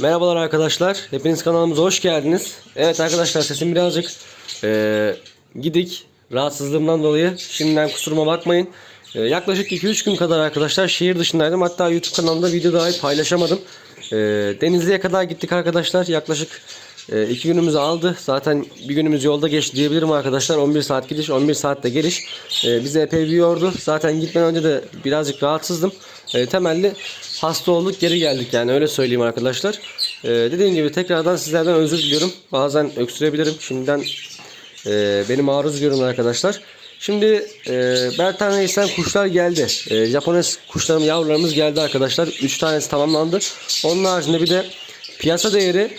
Merhabalar arkadaşlar. Hepiniz kanalımıza hoş geldiniz. Evet arkadaşlar sesim birazcık eee, gidik. Rahatsızlığımdan dolayı şimdiden kusuruma bakmayın. Eee, yaklaşık 2-3 gün kadar arkadaşlar şehir dışındaydım. Hatta YouTube kanalımda video dahi paylaşamadım. Eee, Denizli'ye kadar gittik arkadaşlar. Yaklaşık 2 günümüzü aldı. Zaten bir günümüz yolda geçti diyebilirim arkadaşlar. 11 saat gidiş, 11 saat de geliş. Eee, bizi epey bir yordu. Zaten gitmeden önce de birazcık rahatsızdım. Eee, temelli hasta olduk geri geldik yani öyle söyleyeyim arkadaşlar. Ee, dediğim gibi tekrardan sizlerden özür diliyorum. Bazen öksürebilirim. Şimdiden e, beni maruz görün arkadaşlar. Şimdi e, Bertan Reis'ten kuşlar geldi. E, Japones kuşlarım yavrularımız geldi arkadaşlar. 3 tanesi tamamlandı. Onun haricinde bir de piyasa değeri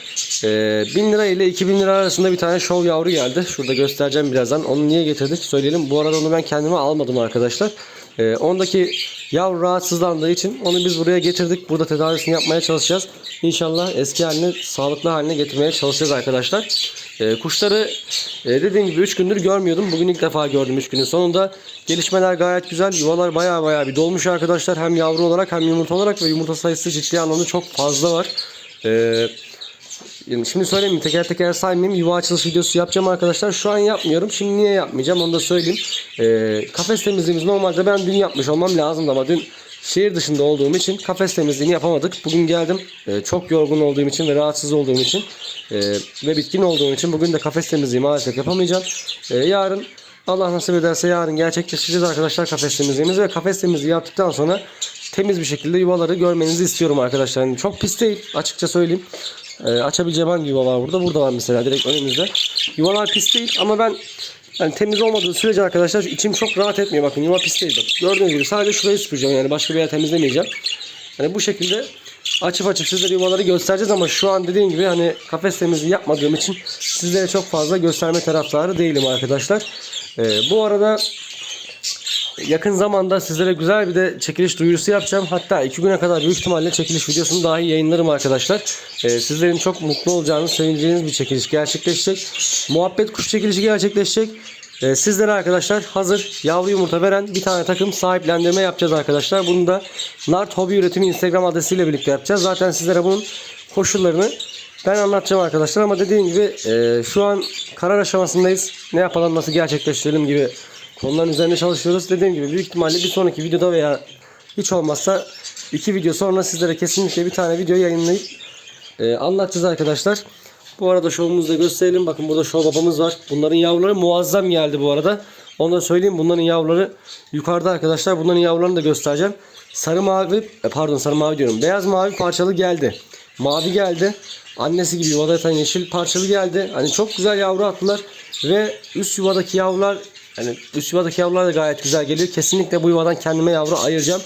e, 1000 lira ile 2000 lira arasında bir tane şov yavru geldi. Şurada göstereceğim birazdan. Onu niye getirdik söyleyelim. Bu arada onu ben kendime almadım arkadaşlar. E, ondaki yavru rahatsızlandığı için onu biz buraya getirdik. Burada tedavisini yapmaya çalışacağız. İnşallah eski haline, sağlıklı haline getirmeye çalışacağız arkadaşlar. E, kuşları e, dediğim gibi 3 gündür görmüyordum. Bugün ilk defa gördüm 3 günün sonunda. Gelişmeler gayet güzel. Yuvalar baya baya bir dolmuş arkadaşlar. Hem yavru olarak hem yumurta olarak ve yumurta sayısı ciddi anlamda çok fazla var. Eee Şimdi söyleyeyim? Teker teker saymayayım. Yuva açılış videosu yapacağım arkadaşlar. Şu an yapmıyorum. Şimdi niye yapmayacağım onu da söyleyeyim. Ee, kafes temizliğimiz normalde ben dün yapmış olmam lazımdı ama dün şehir dışında olduğum için kafes temizliğini yapamadık. Bugün geldim. Ee, çok yorgun olduğum için ve rahatsız olduğum için ee, ve bitkin olduğum için bugün de kafes temizliği maalesef yapamayacağım. Ee, yarın Allah nasip ederse yarın gerçekleştireceğiz arkadaşlar kafes temizliğimizi ve kafes temizliği yaptıktan sonra temiz bir şekilde yuvaları görmenizi istiyorum arkadaşlar. Yani çok pis değil açıkça söyleyeyim. Ee, açabileceğim hangi yuva var burada? Burada var mesela direkt önümüzde. Yuvalar pis değil ama ben yani temiz olmadığı sürece arkadaşlar içim çok rahat etmiyor. Bakın yuva pis değil. Gördüğünüz gibi sadece şurayı süpüreceğim yani başka bir yer temizlemeyeceğim. Yani bu şekilde açıp açıp sizlere yuvaları göstereceğiz ama şu an dediğim gibi hani kafes temizliği yapmadığım için sizlere çok fazla gösterme taraftarı değilim arkadaşlar. Ee, bu arada yakın zamanda sizlere güzel bir de çekiliş duyurusu yapacağım. Hatta iki güne kadar büyük ihtimalle çekiliş videosunu dahi yayınlarım arkadaşlar. Ee, sizlerin çok mutlu olacağınız, sevineceğiniz bir çekiliş gerçekleşecek. Muhabbet kuş çekilişi gerçekleşecek. Ee, sizlere arkadaşlar hazır yavru yumurta veren bir tane takım sahiplendirme yapacağız arkadaşlar. Bunu da Nart Hobi Üretimi Instagram adresiyle birlikte yapacağız. Zaten sizlere bunun koşullarını ben anlatacağım arkadaşlar ama dediğim gibi e, şu an karar aşamasındayız. Ne yapalım, nasıl gerçekleştirelim gibi konuların üzerinde çalışıyoruz. Dediğim gibi büyük ihtimalle bir sonraki videoda veya hiç olmazsa iki video sonra sizlere kesinlikle bir tane video yayınlayıp e, anlatacağız arkadaşlar. Bu arada şovumuzu da gösterelim. Bakın burada şov babamız var. Bunların yavruları muazzam geldi bu arada. Onu da söyleyeyim. Bunların yavruları yukarıda arkadaşlar. Bunların yavrularını da göstereceğim. Sarı mavi, e, pardon sarı mavi diyorum. Beyaz mavi parçalı geldi. Mavi geldi. Annesi gibi yuvada yatan yeşil parçalı geldi. Hani çok güzel yavru attılar. Ve üst yuvadaki yavrular yani üst yuvadaki yavrular da gayet güzel geliyor. Kesinlikle bu yuvadan kendime yavru ayıracağım.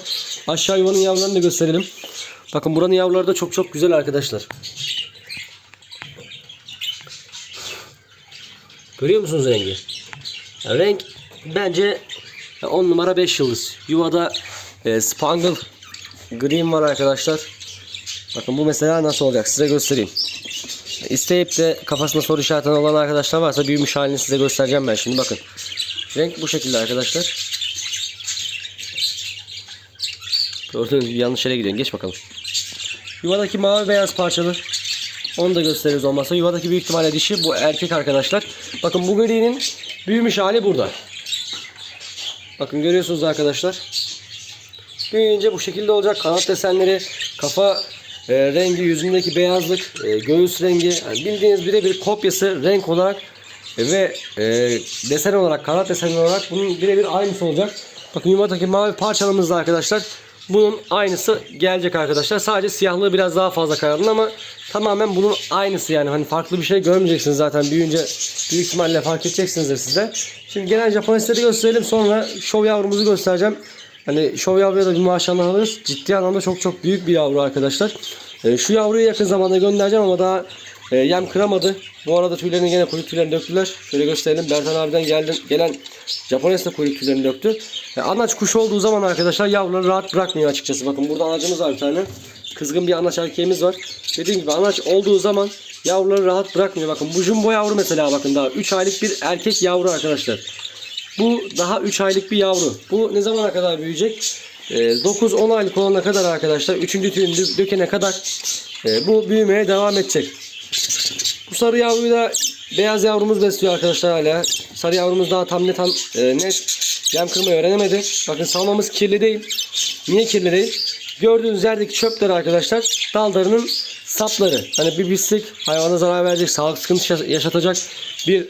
Aşağı yuvanın yavrularını da gösterelim. Bakın buranın yavruları da çok çok güzel arkadaşlar. Görüyor musunuz rengi? Ya renk bence 10 numara 5 yıldız. Yuvada e, Spangle Green var arkadaşlar. Bakın bu mesela nasıl olacak size göstereyim. İsteyip de kafasında soru işareti olan arkadaşlar varsa büyümüş halini size göstereceğim ben şimdi bakın. Renk bu şekilde arkadaşlar. Gördüğünüz gibi yanlış yere gidiyorsun. Geç bakalım. Yuvadaki mavi beyaz parçalı. Onu da gösteririz olmazsa. Yuvadaki büyük ihtimalle dişi bu erkek arkadaşlar. Bakın bu gri'nin büyümüş hali burada. Bakın görüyorsunuz arkadaşlar. Büyüyünce bu şekilde olacak. Kanat desenleri, kafa e, rengi, yüzündeki beyazlık, e, göğüs rengi. Yani bildiğiniz birebir kopyası renk olarak ve e, desen olarak, kanat deseni olarak bunun birebir aynısı olacak. Bakın yumurtadaki mavi parçalarımızda arkadaşlar bunun aynısı gelecek arkadaşlar. Sadece siyahlığı biraz daha fazla kararlı ama tamamen bunun aynısı yani. Hani farklı bir şey görmeyeceksiniz zaten. Büyüyünce büyük ihtimalle fark edeceksinizdir siz de. Şimdi genel Japonesleri gösterelim. Sonra şov yavrumuzu göstereceğim. Hani şov yavruya da bir maşallah alırız. Ciddi anlamda çok çok büyük bir yavru arkadaşlar. E, şu yavruyu yakın zamanda göndereceğim ama daha e, yem kıramadı. Bu arada tüylerini gene kuyruk tüylerini döktüler. Şöyle gösterelim. Bertan abiden geldi, gelen Japones de kuyruk tüylerini döktü. E, anaç kuş olduğu zaman arkadaşlar yavruları rahat bırakmıyor açıkçası. Bakın burada anacımız var bir tane. Kızgın bir anaç erkeğimiz var. Dediğim gibi anaç olduğu zaman yavruları rahat bırakmıyor. Bakın bu jumbo yavru mesela bakın daha 3 aylık bir erkek yavru arkadaşlar. Bu daha 3 aylık bir yavru. Bu ne zamana kadar büyüyecek? Ee, 9-10 aylık olana kadar arkadaşlar 3. tüyünü dö- dökene kadar e, bu büyümeye devam edecek. Bu sarı yavruyu da beyaz yavrumuz besliyor arkadaşlar hala. Sarı yavrumuz daha tam ne tam e, net yem kırmayı öğrenemedi. Bakın salmamız kirli değil. Niye kirli değil? Gördüğünüz yerdeki çöpler arkadaşlar dallarının sapları. Hani bir pislik hayvana zarar verecek, sağlık sıkıntısı yaşa- yaşatacak bir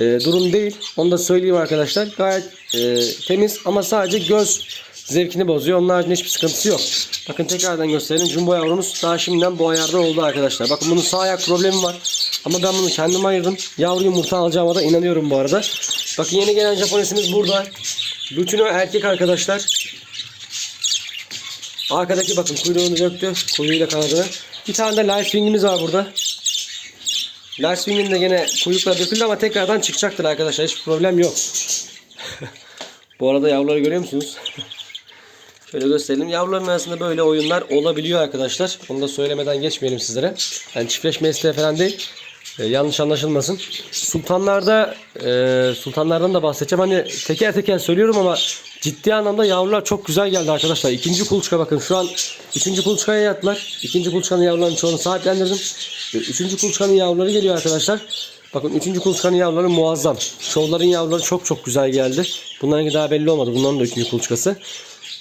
e, durum değil. Onu da söyleyeyim arkadaşlar. Gayet e, temiz ama sadece göz zevkini bozuyor. Onun haricinde hiçbir sıkıntısı yok. Bakın tekrardan gösterelim. Jumbo yavrumuz daha şimdiden bu ayarda oldu arkadaşlar. Bakın bunun sağ ayak problemi var. Ama ben bunu kendim ayırdım. Yavru yumurta alacağıma da inanıyorum bu arada. Bakın yeni gelen Japonesimiz burada. Lutino erkek arkadaşlar. Arkadaki bakın kuyruğunu döktü. Kuyruğuyla kanadını. Bir tane de Lightwing'imiz var burada. Lightwing'in de gene kuyrukla döküldü ama tekrardan çıkacaktır arkadaşlar. Hiç problem yok. bu arada yavruları görüyor musunuz? Şöyle gösterelim. Yavruların arasında böyle oyunlar olabiliyor arkadaşlar. Onu da söylemeden geçmeyelim sizlere. Yani çiftleşme isteği falan değil. Ee, yanlış anlaşılmasın. Sultanlarda e, sultanlardan da bahsedeceğim. Hani teker teker söylüyorum ama ciddi anlamda yavrular çok güzel geldi arkadaşlar. İkinci kuluçka bakın şu an üçüncü kuluçkaya yattılar. İkinci kuluçkanın yavrularının çoğunu sahiplendirdim. Ee, Üçüncü kuluçkanın yavruları geliyor arkadaşlar. Bakın üçüncü kuluçkanın yavruları muazzam. Şovların yavruları çok çok güzel geldi. Bunlarınki daha belli olmadı. Bunların da üçüncü kuluçkası.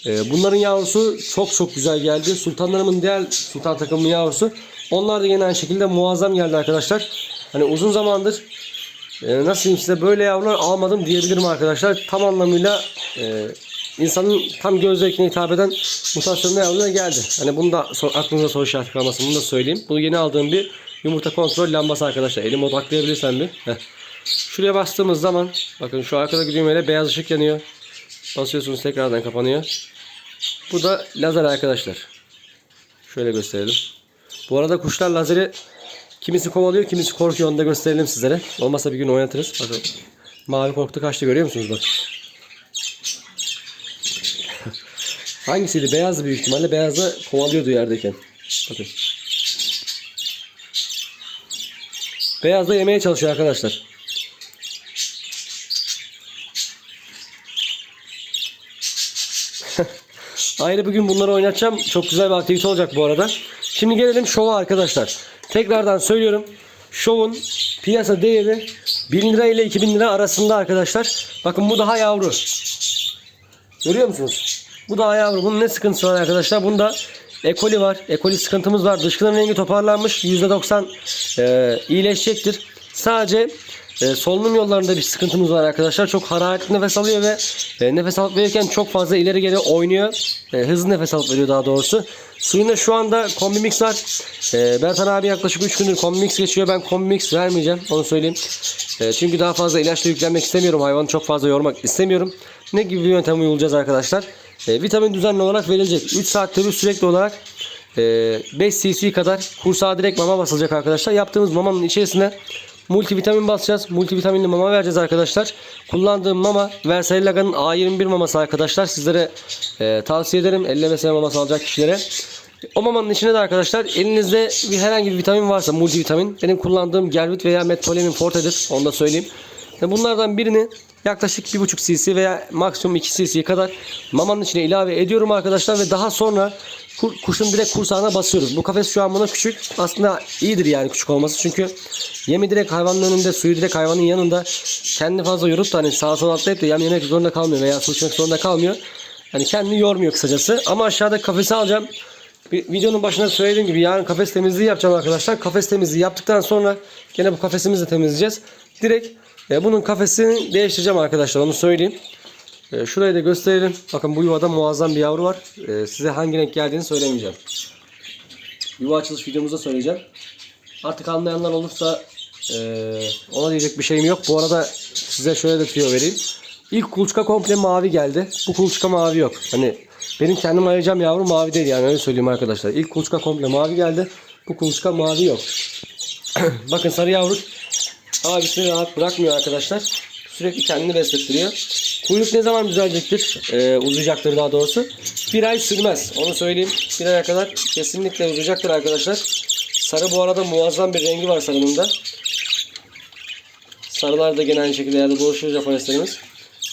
Ee, bunların yavrusu çok çok güzel geldi. Sultanlarımın diğer sultan takımının yavrusu. Onlar da yine aynı şekilde muazzam geldi arkadaşlar. Hani uzun zamandır e, nasıl diyeyim size böyle yavrular almadım diyebilirim arkadaşlar. Tam anlamıyla e, insanın tam göz zevkine hitap eden mutasyonlu yavrular geldi. Hani bunu da aklınıza soru işareti kalmasın. Bunu da söyleyeyim. Bu yeni aldığım bir yumurta kontrol lambası arkadaşlar. Elimi odaklayabilirsem bir. Heh. Şuraya bastığımız zaman bakın şu arkadaki düğmeyle beyaz ışık yanıyor. Basıyorsunuz tekrardan kapanıyor. Bu da lazer arkadaşlar. Şöyle gösterelim. Bu arada kuşlar lazeri kimisi kovalıyor kimisi korkuyor onu da gösterelim sizlere. Olmazsa bir gün oynatırız. Bakın mavi korktu kaçtı görüyor musunuz bak. Hangisiydi? Beyazdı büyük ihtimalle. Beyaz da kovalıyordu yerdeyken. Bakın. Beyaz da yemeye çalışıyor arkadaşlar. Ayrı bugün bunları oynatacağım. Çok güzel bir aktivite olacak bu arada. Şimdi gelelim şova arkadaşlar. Tekrardan söylüyorum. Şovun piyasa değeri 1000 lira ile 2000 lira arasında arkadaşlar. Bakın bu daha yavru. Görüyor musunuz? Bu daha yavru. Bunun ne sıkıntısı var arkadaşlar? Bunda ekoli var. Ekoli sıkıntımız var. Dışkıların rengi toparlanmış. %90 e, iyileşecektir. Sadece e, solunum yollarında bir sıkıntımız var arkadaşlar. Çok hararetli nefes alıyor ve e, nefes alıp verirken çok fazla ileri geri oynuyor. E, hızlı nefes alıp veriyor daha doğrusu. Suyunda şu anda kombi mix var. E, Bertan abi yaklaşık 3 gündür kombi mix geçiyor. Ben kombi mix vermeyeceğim. Onu söyleyeyim. E, çünkü daha fazla ilaçla yüklenmek istemiyorum. Hayvanı çok fazla yormak istemiyorum. Ne gibi bir yöntem uygulayacağız arkadaşlar? E, vitamin düzenli olarak verilecek. 3 saatte bir sürekli olarak e, 5 cc kadar kursağa direkt mama basılacak arkadaşlar. Yaptığımız mamanın içerisine multivitamin basacağız. Multivitaminli mama vereceğiz arkadaşlar. Kullandığım mama Versayil Laga'nın A21 maması arkadaşlar. Sizlere e, tavsiye ederim. Ellemesine maması alacak kişilere. O mamanın içine de arkadaşlar elinizde bir herhangi bir vitamin varsa multivitamin. Benim kullandığım Gelvit veya Metformin Forte'dir. Onu da söyleyeyim. Bunlardan birini yaklaşık 1.5 cc veya maksimum 2 cc kadar mamanın içine ilave ediyorum arkadaşlar ve daha sonra ku- kuşun direkt kursağına basıyoruz. Bu kafes şu an buna küçük. Aslında iyidir yani küçük olması. Çünkü yemi direkt hayvanın önünde, suyu direkt hayvanın yanında. Kendini fazla yorup da hani sağa sola atlayıp da yem yemek zorunda kalmıyor veya su içmek zorunda kalmıyor. Hani kendini yormuyor kısacası. Ama aşağıda kafesi alacağım. Bir videonun başında söylediğim gibi yarın kafes temizliği yapacağım arkadaşlar. Kafes temizliği yaptıktan sonra gene bu kafesimizi de temizleyeceğiz. Direkt e, bunun kafesini değiştireceğim arkadaşlar onu söyleyeyim. E, şurayı da gösterelim. Bakın bu yuvada muazzam bir yavru var. E, size hangi renk geldiğini söylemeyeceğim. Yuva açılış videomuzda söyleyeceğim. Artık anlayanlar olursa e, ona diyecek bir şeyim yok. Bu arada size şöyle de tüyo vereyim. İlk kuluçka komple mavi geldi. Bu kuluçka mavi yok. Hani benim kendim ayıracağım yavru mavi değil yani öyle söyleyeyim arkadaşlar. İlk kuluçka komple mavi geldi. Bu kuluçka mavi yok. Bakın sarı yavru abisini rahat bırakmıyor arkadaşlar. Sürekli kendini beslettiriyor. Kuyruk ne zaman düzelecektir? Ee, uzayacaktır daha doğrusu. Bir ay sürmez. Onu söyleyeyim. Bir aya kadar kesinlikle uzayacaktır arkadaşlar. Sarı bu arada muazzam bir rengi var sarının da. Sarılar da gene aynı şekilde yerde dolaşıyor Japoneslerimiz.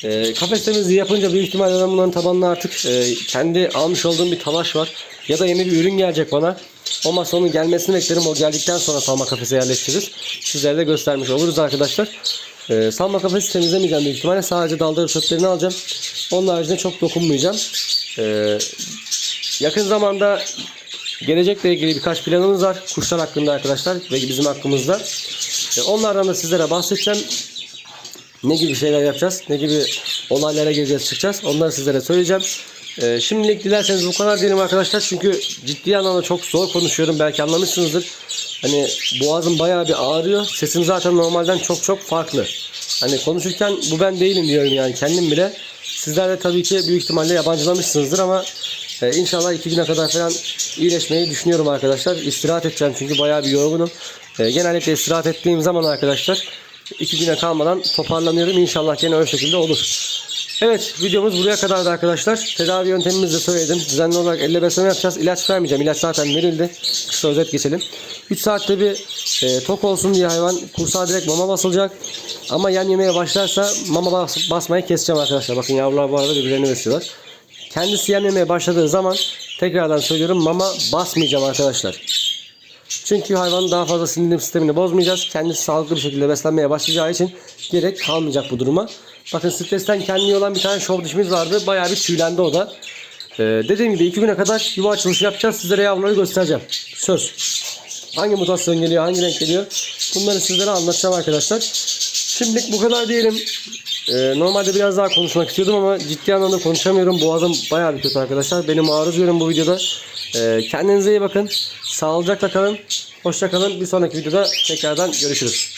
Ee, kafes temizliği yapınca büyük ihtimalle ben bunların tabanına artık e, kendi almış olduğum bir talaş var. Ya da yeni bir ürün gelecek bana. Olmazsa sonun gelmesini beklerim. O geldikten sonra salma kafese yerleştiririz. Sizlere de göstermiş oluruz arkadaşlar. Ee, salma kafesi temizlemeyeceğim büyük ihtimalle. Sadece dalları çöplerini alacağım. Onun haricinde çok dokunmayacağım. Ee, yakın zamanda gelecekle ilgili birkaç planımız var. Kuşlar hakkında arkadaşlar ve bizim hakkımızda. Ee, onlardan da sizlere bahsedeceğim. Ne gibi şeyler yapacağız, ne gibi olaylara gireceğiz çıkacağız onları sizlere söyleyeceğim. Ee, şimdilik dilerseniz bu kadar diyelim arkadaşlar. Çünkü ciddi anlamda çok zor konuşuyorum. Belki anlamışsınızdır. Hani boğazım bayağı bir ağrıyor. Sesim zaten normalden çok çok farklı. Hani konuşurken bu ben değilim diyorum yani kendim bile. Sizler de tabii ki büyük ihtimalle yabancılamışsınızdır ama e, inşallah iki güne kadar falan iyileşmeyi düşünüyorum arkadaşlar. İstirahat edeceğim çünkü bayağı bir yorgunum. E, genellikle istirahat ettiğim zaman arkadaşlar iki güne kalmadan toparlanıyorum. İnşallah gene o şekilde olur. Evet videomuz buraya kadardı arkadaşlar. Tedavi yöntemimizi de söyledim. Düzenli olarak elle besleme yapacağız. İlaç vermeyeceğim. İlaç zaten verildi. Kısa özet geçelim. 3 saatte bir e, tok olsun diye hayvan kursağa direkt mama basılacak. Ama yan yemeye başlarsa mama bas, basmayı keseceğim arkadaşlar. Bakın yavrular bu arada birbirlerini besliyorlar. Kendisi yan yemeye başladığı zaman tekrardan söylüyorum mama basmayacağım arkadaşlar. Çünkü hayvanın daha fazla sindirim sistemini bozmayacağız. Kendisi sağlıklı bir şekilde beslenmeye başlayacağı için gerek kalmayacak bu duruma. Bakın stresten kendini olan bir tane şov dişimiz vardı. Bayağı bir tüylendi o da. Ee, dediğim gibi iki güne kadar yuva açılışı yapacağız. Sizlere yavruları göstereceğim. Söz. Hangi mutasyon geliyor, hangi renk geliyor? Bunları sizlere anlatacağım arkadaşlar. Şimdilik bu kadar diyelim. Ee, normalde biraz daha konuşmak istiyordum ama ciddi anlamda konuşamıyorum. Boğazım bayağı bir kötü arkadaşlar. Benim arız görün bu videoda. Ee, kendinize iyi bakın. Sağlıcakla kalın. Hoşça kalın. Bir sonraki videoda tekrardan görüşürüz.